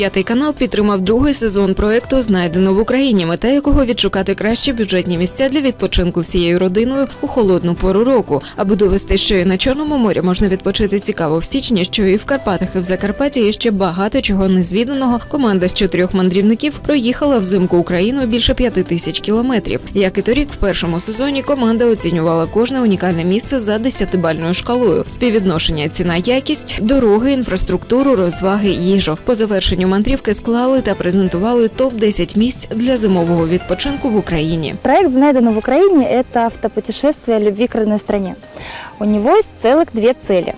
П'ятий канал підтримав другий сезон проекту Знайдено в Україні, мета якого відшукати кращі бюджетні місця для відпочинку всією родиною у холодну пору року, аби довести, що і на Чорному морі можна відпочити цікаво в січні, що і в Карпатах, і в Закарпатті є ще багато чого незвіданого. Команда з чотирьох мандрівників проїхала взимку Україною більше п'яти тисяч кілометрів. Як і торік, в першому сезоні команда оцінювала кожне унікальне місце за десятибальною шкалою. Співвідношення ціна якість, дороги, інфраструктуру, розваги, їжу. По завершенню мандрівки склали та презентували топ 10 місць для зимового відпочинку в Україні. Проект «Знайдено в Украине» – это автопутешествие любви к родной стране. У него есть целых две цели.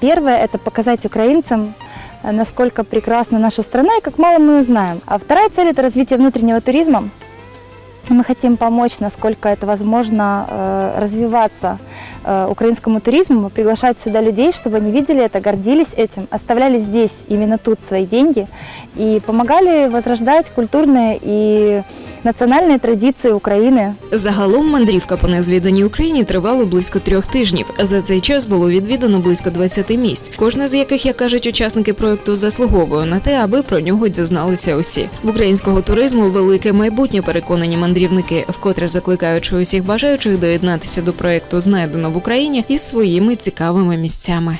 Первая – это показать украинцам, э, насколько прекрасна наша страна и как мало мы ее знаем. А вторая цель – это развитие внутреннего туризма. Мы хотим помочь, насколько это возможно, э, развиваться э, украинскому туризму, приглашать сюда людей, чтобы они видели это, гордились этим, оставляли здесь, именно тут свои деньги и помогали возрождать культурные и национальные традиции Украины. Загалом мандрівка по незвіданій Україні тривала близько трьох тижнів. За цей час було відвідано близько 20 місць, кожна з яких, як кажуть учасники проекту, заслуговує на те, аби про нього дізналися усі. В українського туризму велике майбутнє переконані мандрівники, вкотре закликаючи усіх бажаючих доєднатися до проекту знайдено в Україні із своїми цікавими місцями.